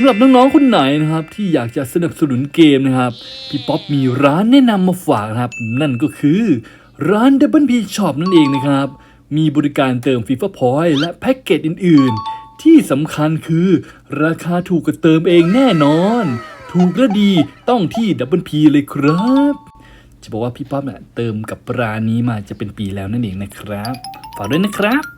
ำหรับน้องๆคนไหนนะครับ ที่อยากจะสนับสนุนเกมนะครับ พี่ป๊อปมีร้านแนะนำมาฝากนะครับ นั่นก็คือร้าน Double P Shop นั่นเองนะครับ มีบริการเติม FIFA Point และแพ็กเกจอื่น ๆ ที่สำคัญคือราคาถูกกว่าเติมเองแน่นอน ถูกและดีต้องที่ Double P เลยครับ จะบอกว่าพี่ป๊อปเนี่ยเติมกับร้านนี้มาจะเป็นปีแล้วนั่นเองนะครับ ฝากด้วยนะครับ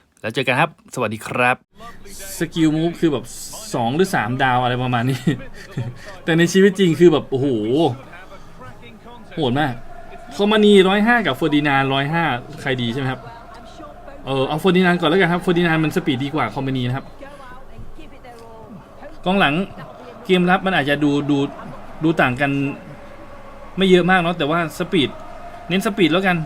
แล้วเจอกันครับ สวัสดีครับ สกิลมูฟคือแบบ 2 หรือ 3 ดาวอะไรประมาณนี้ แต่ในชีวิตจริงคือแบบ โอ้โห โหดมากคอมมานีร้อยห้ากับเฟอร์ดินานร้อยห้าใครดีใช่ไหมครับ เออเอาเฟอร์ดินานก่อนแล้วกันครับเฟอร์ดินานมันสปีดดีกว่าคอมมานีนะครับกองหลังเกมรับมันอาจจะดูดูดูต่างกันไม่เยอะมากเนาะแต่ว่าสปีดเน้นสปีดแล้วกัน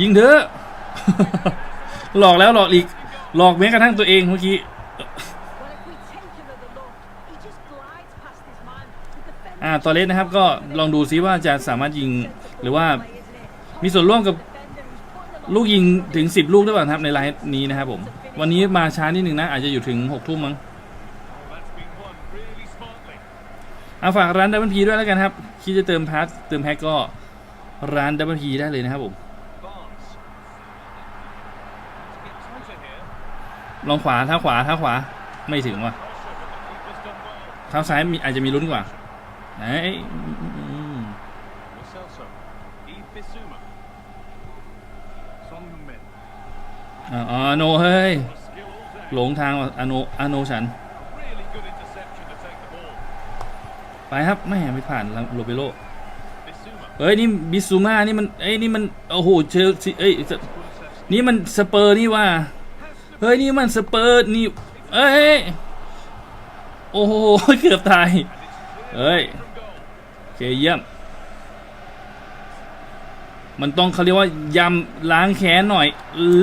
ยิงเถอะหลอกแล้วหลอกอีก หลอกแม้กระทั่งตัวเองเมื่อกี้อ่าตอเลสนะครับก็ลองดูซิว่าจะสามารถยิงหรือว่ามีส่วนร่วมกับลูกยิงถึง 10 ลูกได้เปล่าครับในไลน์นี้นะครับผม วันนี้มาช้านิดนึงนะ อาจจะอยู่ถึง 6 ทุ่มมั้งเอาฝากร้านดับเบิลพีด้วยแล้วกันครับ คิดจะเติมพาร์ทเติมแพ็กก็ร้านดับเบิลพีได้เลยนะครับผม ลองขวาท้าขวาท้าขวาไม่ถึงว่ะเท้าซ้ายมีอาจจะมีลุ้นกว่าไหนอืมอ่าอ๋อโนเฮ้ยหลงทางว่ะอโนอโนฉัน ไปครับไม่ไม่ผ่านโรเบโลเฮ้ยนี่บิซูมานี่มันเอ้ยนี่มันโอ้โหเชลซีเอ้ยนี่มันสเปอร์นี่ว่า ฮ้ย นี่มันสเปอร์นี่ เอ้ย โอ้โห เกือบตาย เฮ้ยโอเคเยี่ยม มันต้องเขาเรียกว่ายำล้างแค้นหน่อย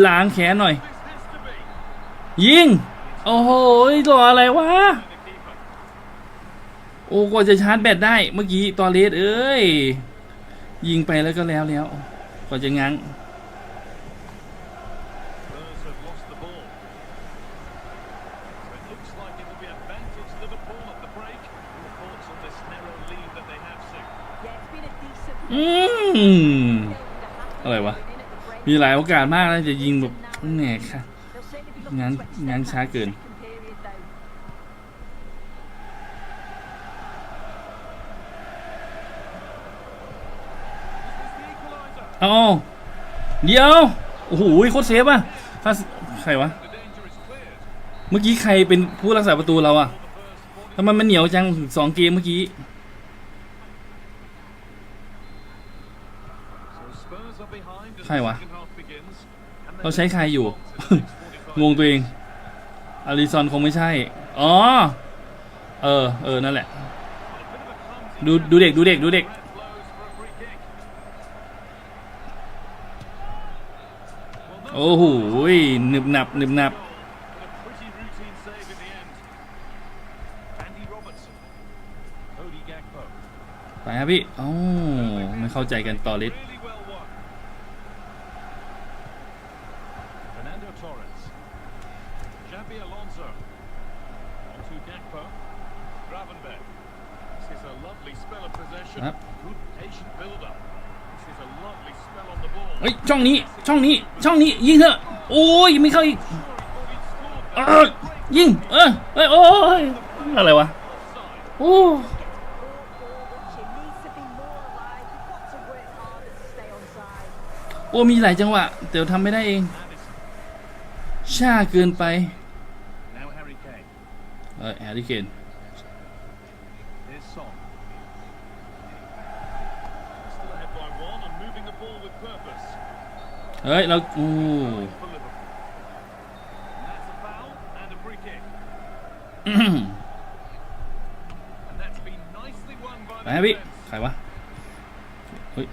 ล้างแค้นหน่อย ยิง โอ้โหรออะไรวะ โอ้กว่าจะชาร์จแบตได้เมื่อกี้ตอนเลสเอ้ย ยิงไปแล้วก็แล้วแล้วกว่าจะง้าง มอะไรวะ มีหลายโอกาสมากนะจะยิงแบบแหนค่ะงั้นงั้นช้าเกินเอาเดี๋ยว โอ้โหโคตรเซฟอะถ้าใครวะ เมื่อกี้ใครเป็นผู้รักษาประตูเราอะทำไมมันเหนียวจังสองเกมเมื่อกี้ ใครวะ เราใช้ใครอยู่ งงตัวเองอาริซอนคงไม่ใช่ อ๋อ เออ เออ นั่นแหละ ดูดูเด็กดูเด็กดูเด็ก โอ้โหหนึบหนับหนึบหนับไปครับพี่ อ๋อไม่เข้าใจกันต่อลิท Xabi Alonso. Onto Gakpo. Gravenberg. This is a lovely spell of possession. Yep. Good patient build-up. This is a lovely spell on the ball. เฮ้ยช่องนี้ช่องนี้ช่องนี้ยิงเถอะโอ้ยยังไม่เข้าอีกเออยิงเออเฮ้ยโอ้ยอะไรวะโอ้โอ้มีหลายจังหวะแต่ทำไม่ได้เองช้าเกินไป Now Harry Kane. เออแฮร์รี่เคน Here's Son. Still ahead by one and moving the ball with purpose. เฮ้ย เราโอ้ For Liverpool. And that's a kick. อื้อหือ And that's been nicely won by ไป the ฮะพี่ defense. ใครวะเฮ้ย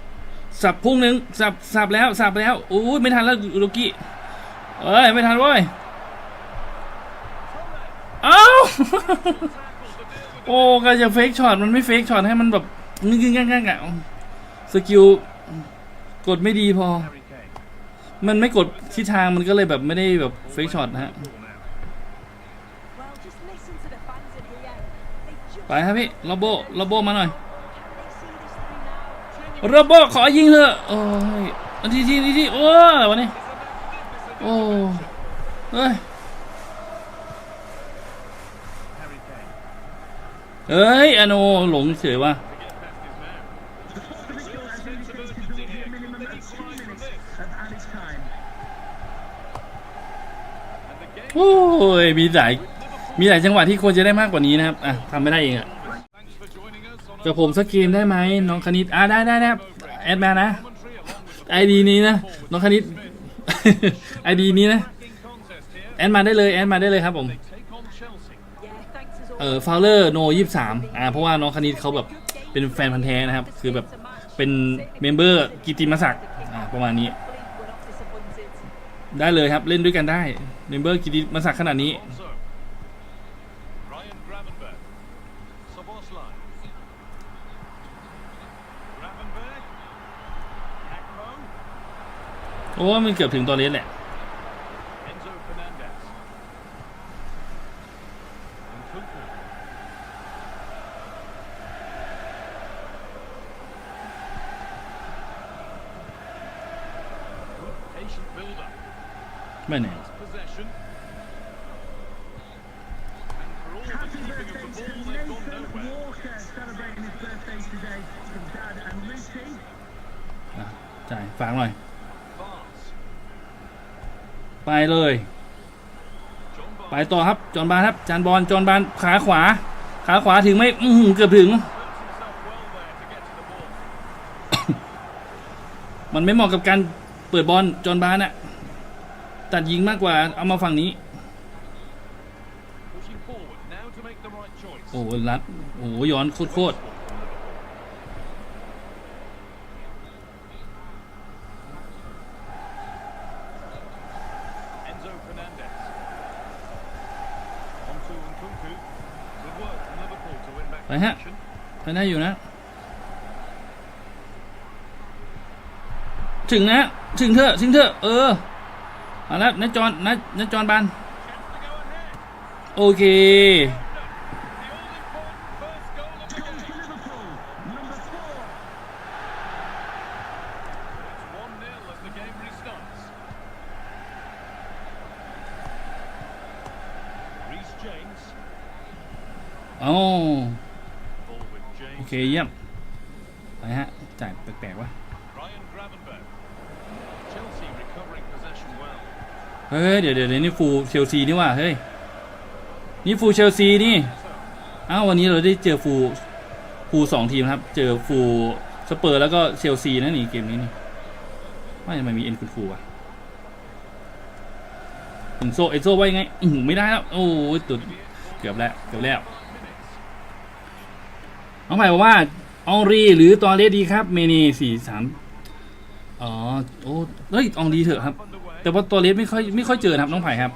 สับพุ่งหนึ่งสับสับแล้วสับแล้วโอ้ยไม่ทันแล้วลูกี้เอ้ย ไม่ทันเว้ย โอ้ก็จะเฟกช็อตมันไม่เฟกช็อตให้มันแบบงึงงงังงังอะสกิลกดไม่ดีพอ มันไม่กดทิศทางมันก็เลยแบบไม่ได้แบบเฟกช็อตนะฮะไปครับพี่โรโบโรโบมาหน่อย can they see this through now? โรโบขอยิงเถอะโอ้ยอันที่ที่ที่ที่โอ้อะไรวะเนี่ยโอ้เฮ้ย เอ้ยอโนหลงเฉยว่ะโอ้ยมีหลายมีหลายจังหวะที่ควรจะได้มากกว่านี้นะครับอะทำไม่ได้เองอะกับผมสักเกมได้ไหมน้องคณิตอะได้ได้ได้ครับแอดมานะ commentary along with the ไอดีนี้นะน้องคณิตไอดีนี้นะแอดมาได้เลยแอดมาได้เลยครับผม เอ always. อฟาวเลอร์โนยี่สามอ่าเพราะว่าน้องคณิตเขาแบบเป็นแฟนพันธ์แท้นะครับ คือแบบเป็นเมมเบอร์กิติมศักดิ์อ่าประมาณนี้ ได้เลยครับเล่นด้วยกันได้เมมเบอร์กิติมศักดิ์ขนาดนี้ โอ้มันเกือบถึงตอนนี้แหละ Enzo Fernandez. Nkunku. Good patient build-up. ไม่แน่ Possession. And for all the keeping of the ball, they've gone nowhere. Walker celebrating his birthday today from Dad and Lucy. อะ จ่ายฝากหน่อย ไปเลย ไปต่อครับ จอห์นบานครับ จานบอล จอห์นบานขาขวา ขาขวาถึงไหมอือเกือบถึง มันไม่เหมาะกับการเปิดบอล จอห์นบานอะตัดยิงมากกว่า เอามาฝั่งนี้ โอ้โหรัด โอ้ย้อนโคตร ไปฮะไปได้อยู่นะ ถึงนะ ถึงเถอะ ถึงเถอะ เออเอาละนะจอนนะนะจอนบาน โอเค The all-important first goal of the game. Liverpool, number four. It's 1-0 as the game restarts. Reece James. อ๋อ Ball with โอ James. เคเยี่ยม ไปฮะ จ่ายแปลกๆวะ Ryan Gravenberg. Chelsea recovering possession well. เฮ้ยเดี๋ยวเดี๋ยวนี่ฟูเชลซีนี่ว่าเฮ้ยนี่ฟูเชลซีนี่อ้าววันนี้เราได้เจอฟูฟูสองทีมครับ เจอฟูสเปอร์แล้วก็เชลซีนะนี่เกมนี้นี่ว่ทำไมมีเอ็นคุณฟูวะเอ็นโซเอ็นโซว่ายังไงอือหือไม่ได้แล้วโอ้ยตุดเกือบแล้วเกือบแล้วน้องไผ่บอกว่าอองรีหรือตอเลสดีครับ เมนีสี่สามอ๋อโอ้เฮ้ยอองรีเถอะครับ แต่ว่าตัวเลสไม่ค่อยไม่ค่อยเจอนะครับน้องไผ่ครับ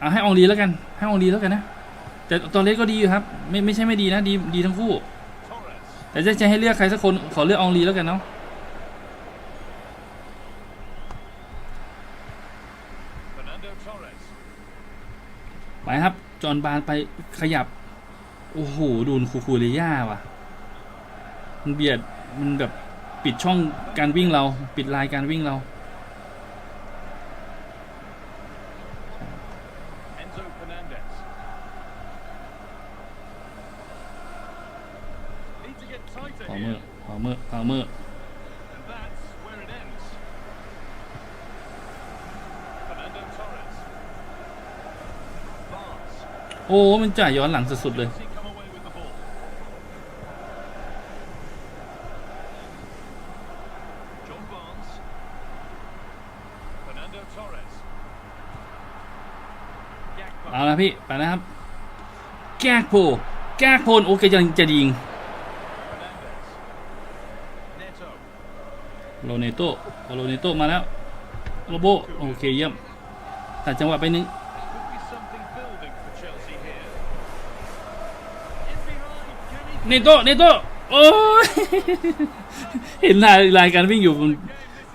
เอาให้อองลีแล้วกันให้อองลีแล้วกันนะแต่ตัวเลสก็ดีอยู่ครับ ไม่ไม่ใช่ไม่ดีนะดีดีทั้งคู่ แต่จะจะให้เลือกใครสักคนขอเลือกอองลีแล้วกันเนาะไปครับ จอห์นบานไปขยับ โอ้โหดูนคูคูเรย่าว่ะ มันเบียดมันแบบปิดช่องการวิ่งเรา ปิดลายการวิ่งเรา Enzo Fernandez. Need to get tighter พาวเมอ here. ร์พาวเม อร์พาวเมอร์ And that's where it ends. Fernando Torres. Barnes. โอ้ มันจ่ายย้อนหลังสุด ๆ เลย Does he come away with the ball? John Barnes. Fernando Torres. Gakpo. เอาละพี่ ไปนะครับ แก้โพ แก้โพนโอเคจะจะยิง โรเนโตโรเนโตมาแล้วโรโบโอเคเยี่ยมตัดจังหวะไปหนึง Could be something building for Chelsea here. In behind, can he เนโตเนโตโอ้ยเห็นลายลายการวิ่งอยู่มัน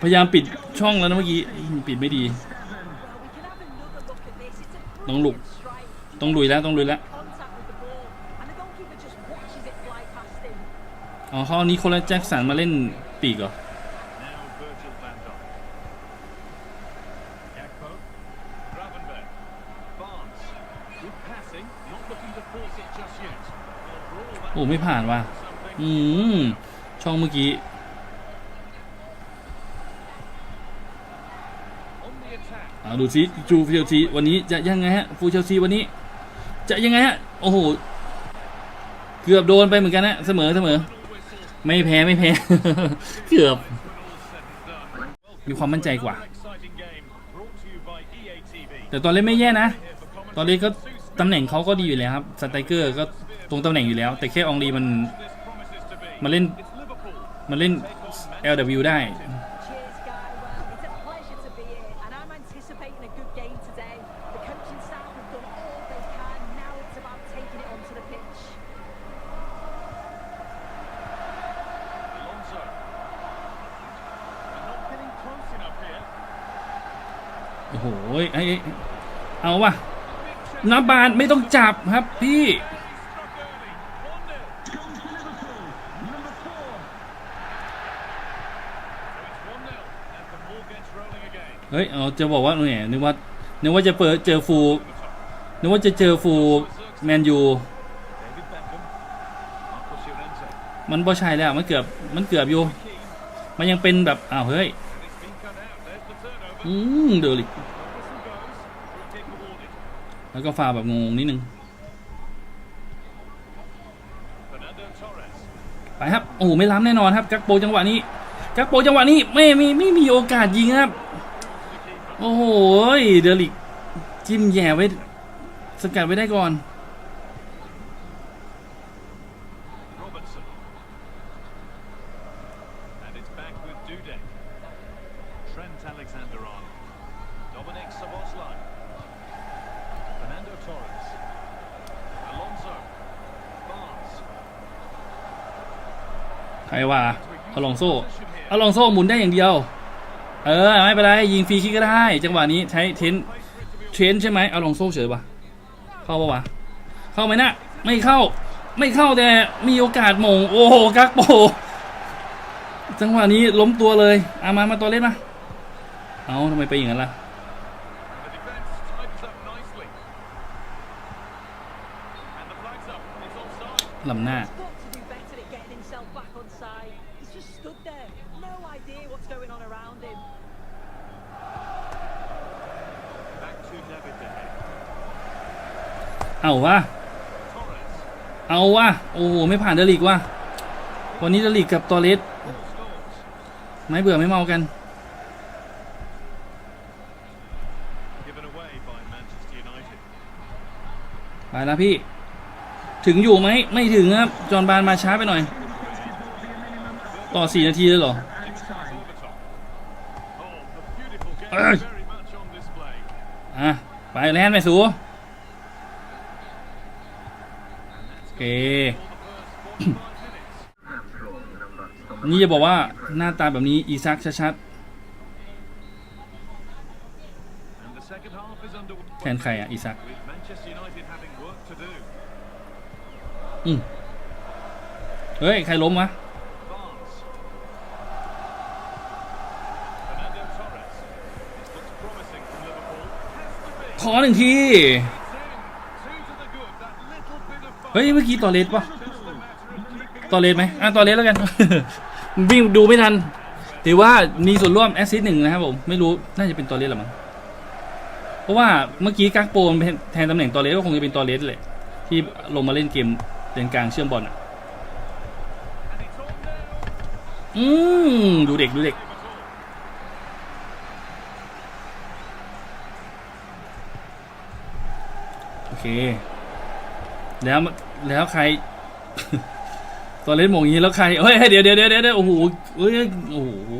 พยายามปิดช่องแล้วนะเมื่อกี้ปิดไม่ดี Well, we can have another look at this. It's a Don't look. brilliant strike. ต้องลุยแล้วต้องลุยแล้ว Contact with the ball, and the goalkeeper just watches it fly past him. อ๋อเขาเอานิโคลัสแจ็คสันมาเล่นปีกเหรอ Now Virgil van Dijk. Gakpo. Gravenberg. Barnes. Good passing. Not looking to force it just yet. Well, for all that โอ้ไม่ผ่านว่ะ something. อืม ช่องเมื่อกี้ On the attack. เอาดูซิจูเชลซีวันนี้จะยังไงฮะ ฟูเชลซีวันนี้ จะยังไงฮะ โอ้โห เกือบโดนไปเหมือนกันนะ เสมอเสมอ ไม่แพ้ไม่แพ้ เกือบ มีความมั่นใจกว่า แต่ตอนเล่นไม่แย่นะ ตอนเล่นก็ตำแหน่งเขาก็ดีอยู่แล้วครับสไตเกอร์ก็ตรงตำแหน่งอยู่แล้ว แต่แค่อองรีมันมาเล่นมาเล่น LW ได้ ยเอาวะน้ำบานไม่ต้องจับครับพี่ เฮ้ยเอาจะบอกว่าเนี่ยนึกว่านึกว่าจะเปิดเจอฟูนึกว่าจะเจอฟูแมนยูมันบ่ใช่แล้วมันเกือบมันเกือบอยู่ มันยังเป็นแบบอ้าวเฮ้ยอืมเดลิก แล้วก็ฟาวแบบงงนิดนึง ไปครับ โอ้โหไม่ล้ำแน่นอนครับกักโปจังหวะนี้กักโปจังหวะนี้ไม่ไม่ไม่มีโอกาสยิงครับ โอ้โหเดลิกจิ้มแย่ไว้สกัดไว้ได้ก่อน ใครว่าอลองโซ่อลองโซ่หมุนได้อย่างเดียว เออไม่เป็นไรยิงฟรีคิกก็ได้ จังหวะนี้ใช้เทนเทรนใช่ไหมอลองโซ่เฉยปะเข้าปะวะเข้าไหมนะไม่เข้า ไม่เข้าแต่มีโอกาสมงโอ้โหกักโปจังหวะนี้ล้มตัวเลยอามามาตัวเล่นมาเอาทำไมไปอย่างนั้นล่ะ เอาวะ Torres. เอาวะ โอ้โห ไม่ผ่านเดลิกว่ะวันนี้เดลิกกับตอเลส Ball stalls. ไม่เบื่อไม่เมากัน Given away by Manchester United. ไปแล้วพี่ ถึงอยู่ไหม ไม่ถึงครับ จอห์นบานมาช้าไปหน่อย ต่อ4นาทีเลยเหรอ Outside. Overtop. Oh, the beautiful game Ugh. very much on display. อะ ไปแลนด์ไปสูโอเค For the first 45 minutes. นี่จะบอกว่าหน้าตาแบบนี้อีซักชัด And the second half is underway. ๆแทนใครอะอีซัก With Manchester United having work to do. อืมเฮ้ย ใครล้มวะ Barnes. Fernando Torres. This looks promising from Liverpool. Has to be. ขอหนึ่งที It's in. Two to the good. That little bit of fun. เฮ้ยเมื่อกี้ตอเลสปะ Just a matter of keeping ตอเลสไหมอะตอเลสแล้วกัน วิ่งดูไม่ทันถือว่ามีส่วนร่วมแอสซิสต์หนึ่งนะครับผมไม่รู้น่าจะเป็นตอเลสหรือมั้งเพราะว่าเมื่อกี้กักโปนแทนตำแหน่งตอเลสก็คงจะเป็นตอเลสแหละที่ลงมาเล่นเกมเลนกลางเชื่อมบอลอะอืมดูเด็กดูเด็กโอเค แล้ว แล้วใคร ตัวเล่นโมงอย่างนี้แล้วใครเฮ้ยเดี๋ยวเดี๋ยวเดี๋ยวเดี๋ยวโอ้โหเอ้ยโอ้โห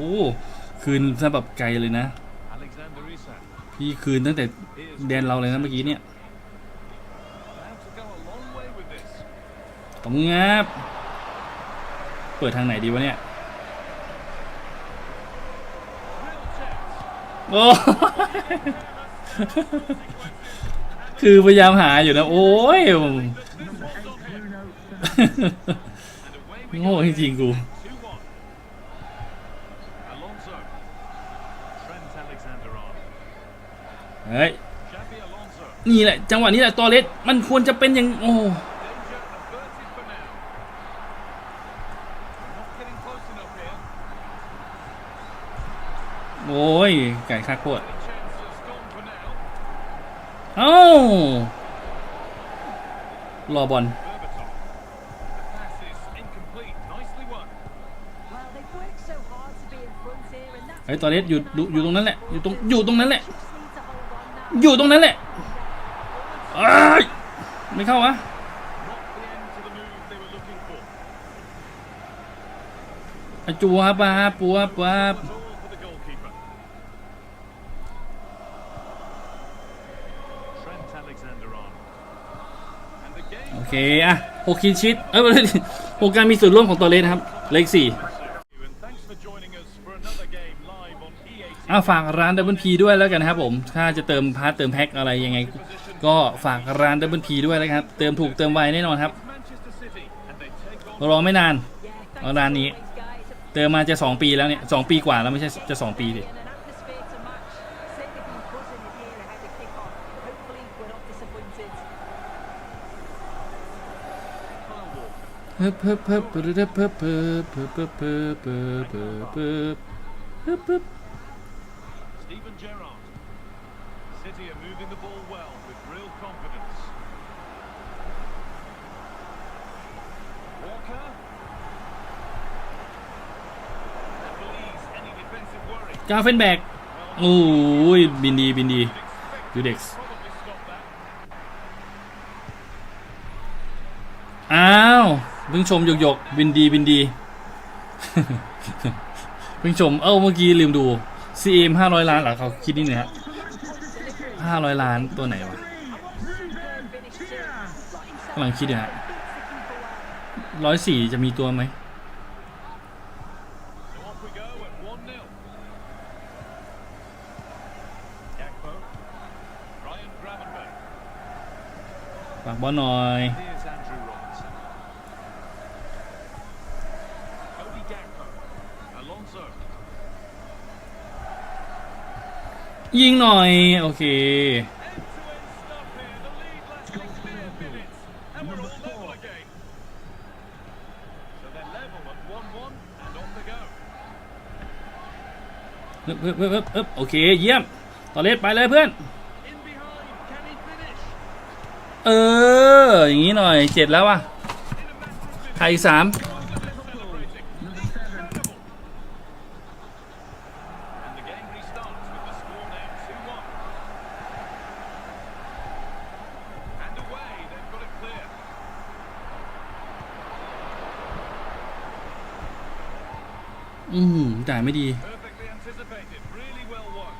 คืนแบบไกลเลยนะ พี่คืนตั้งแต่แดนเราเลยนะเมื่อกี้เนี่ยตรงงับเปิดทางไหนดีวะเนี่ยโอ้คือพยายามหาอยู่นะ โอ้ย โง่จริงกู เฮ้ย นี่แหละ จังหวะนี้แหละตอเลสมันควรจะเป็นอย่าง โอ้โอ้ย ไก่คาโคตรเอ้ารอบอล ไอ้ตอเรสอยู่อยู่ตรงนั้นแหละ อยู่ตรงอยู่ตรงนั้นแหละ อยู่ตรงนั้นแหละไม่เข้าวะจัวปาปัวปับโอเค อะหกคินชิดเอ้ยหกการมีส่วนร่วมของตอเรสครับ เลขสี่ E EA อะฝากร้านดับเบิลพีด้วยแล้วกันนะครับผม ถ้าจะเติมพาร์ทเติมแพ็คอะไรยังไง ก็ฝากร้านดับเบิลพีด้วยนะครับ เติมถูกเติมไวแน่นอนครับ รอไม่นาน Yeah, thanks เอาร้านนี้ เติมมาจะ 2 ปีแล้วเนี่ย2ปีกว่าแล้วไม่ใช่จะ 2 ปีดิเพิ่มเพิ่มเพิ่มเพิ่มเพิ่มเพิ่มเพิ่มเพิ่มเพิ่ม เพิ่มเพิ่มเพิ่มเพิ่มเพิ่ม Steven Gerrard. City are moving the ball well with real confidence. Walker. That believes any defensive worry. กาเฟนแบกโอ้ยบินดีบินดีดูเด็ก Probably stop that. อ้าวเพิ่งชมหยกหยกบินดีบินดีเพิ่งชมเอ้าเมื่อกี้ลืมดู CM ห้าร้อยล้านเหรอเขาคิดนี่เนะฮะห้าร้อยล้านตัวไหนวะกำลังคิดอยู่ฮะร้อยสี่จะมีตัวไหมฝากบอลหน่อย ยิงหน่อย โอเค เอ๊บเอ๊บเอ๊บเอ๊บโอเค เยี่ยม ต่อเลสไปเลยเพื่อน เออ อย่างนี้หน่อย เจ็ดแล้ววะไทยสาม celebrating. Incredible. And the game restarts with the score now 2-1. And away, they've got it clear. อืมจ่าย ไม่ดี Perfectly anticipated. Really well won.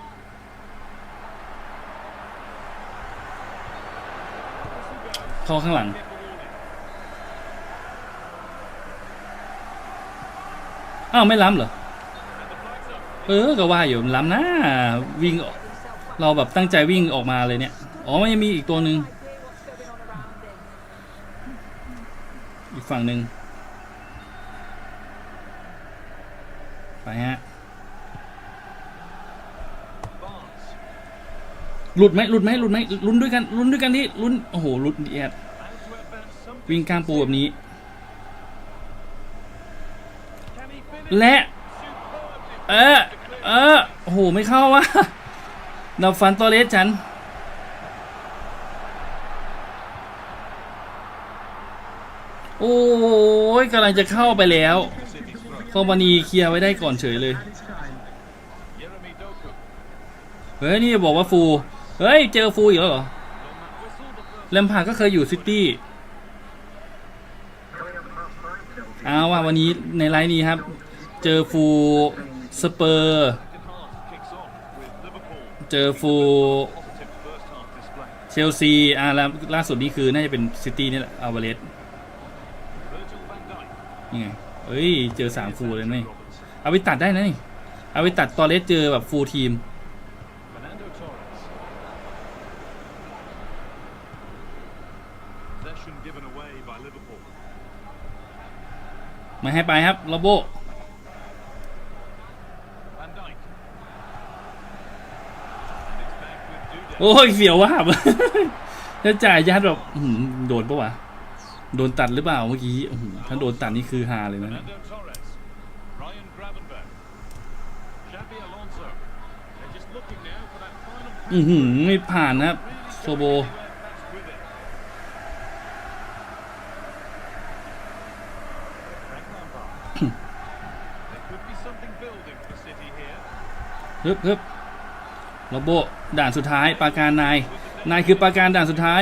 เข้าข้างหลัง Get the warning. อ้าว ไม่ล้ำเหรอ And the flag's up. เออ ก็ว่าอยู่มันล้ำนะ วิ่ง เราแบบตั้งใจวิ่งออกมาเลยเนี่ย อ๋อ มันยังมีอีกตัวหนึ่ง Idea what's going on around him. อีกฝั่งหนึ่ง ไปฮะหลุดไหมหลุดไหมหลุดไหมลุ้นด้วยกันลุ้นด้วยกันที่ลุ้นโอ้โหหลุดแอด How to advance some วิ่งกลางปูแบบนี้ และ เออเออโอ้โหไม่เข้าวะดับฟันตอเลสฉันโอ้ยกำลังจะเข้าไปแล้ว City's throw. โคบานีเคลียร์ไว้ได้ก่อนเฉยเลย เฮ้ย นี่บอกว่าฟู เฮ้ย เจอฟูอีกแล้วเหรอ On that whistle, the first แลมพาก็เคยอยู่ซิตี้เอาว่าวันนี้ในไลน์นี้ครับ เจอฟูสเปอร์ เจอฟูเชลซี อ่าแล้วล่าสุดนี่คือ น่าจะเป็นซิตี้นี่แหละ อัลวเรสนี่ไง เอ้ย เจอสามฟูเลยนี่เอาไปตัดได้นะนี่เอาไปตัดตอเลสเจอแบบฟูทีม มาให้ไปครับลาโบโอ้ย เสียวว่าบจะจ่ายยัดแบบโดนปะวะ โดนตัดหรือเปล่าเมื่อกี้อื้อหือถ้าโดนตัดนี่คือฮาเลยนะ Fernando Torres. Ryan Gravenberg. Xabi Alonso. They're just looking now for that final อือหือไม่ผ่านนะครับโซโบ with it. Frank Lampard. there could be something building for City here. ฮึบฮึบโรโบ ด่านสุดท้ายปราการนาย นายคือปราการด่านสุดท้าย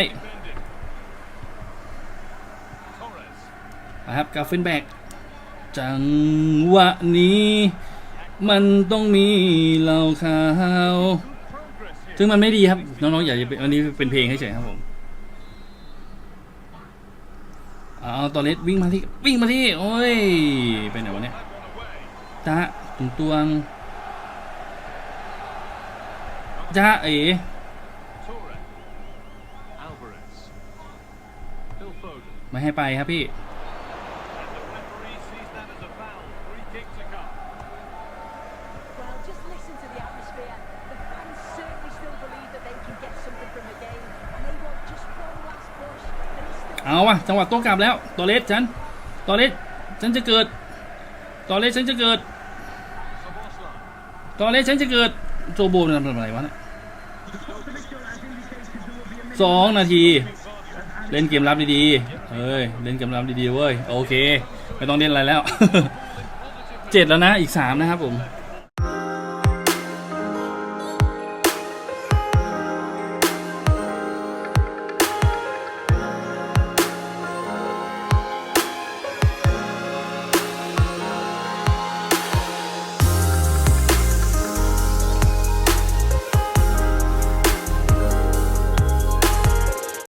นะครับกาเฟนแบกจังหวะนี้ มันต้องมีเหล่าขาว Progress here. ซึ่งมันไม่ดีครับ น้องๆอย่าจะเป็นอันนี้เป็นเพลงเฉยๆครับผมเอาตอนเล็วิ่งมาที่วิ่งมาที่โอ้ยไปไหนวะเนี่ย Had one away. จ้าตุงตวงจ้าเอ๋ Torres. Alvarez. Phil Foden. ไม่ให้ไปครับพี่ วะจังหวะโต้กลับแล้วตอเลสฉันตอเลสฉันจะเกิดตอเลสฉันจะเกิด Szoboszlai. ตอเลสฉันจะเกิดโจโบมันทำอะไรวะเนี่ยสองนาที เล่นเกมรับดีๆเฮ้ยเล่นเกมรับดีๆเว้ยโอเค ไม่ต้องเล่นอะไรแล้วเจ็ดแล้วนะอีกสามนะครับผม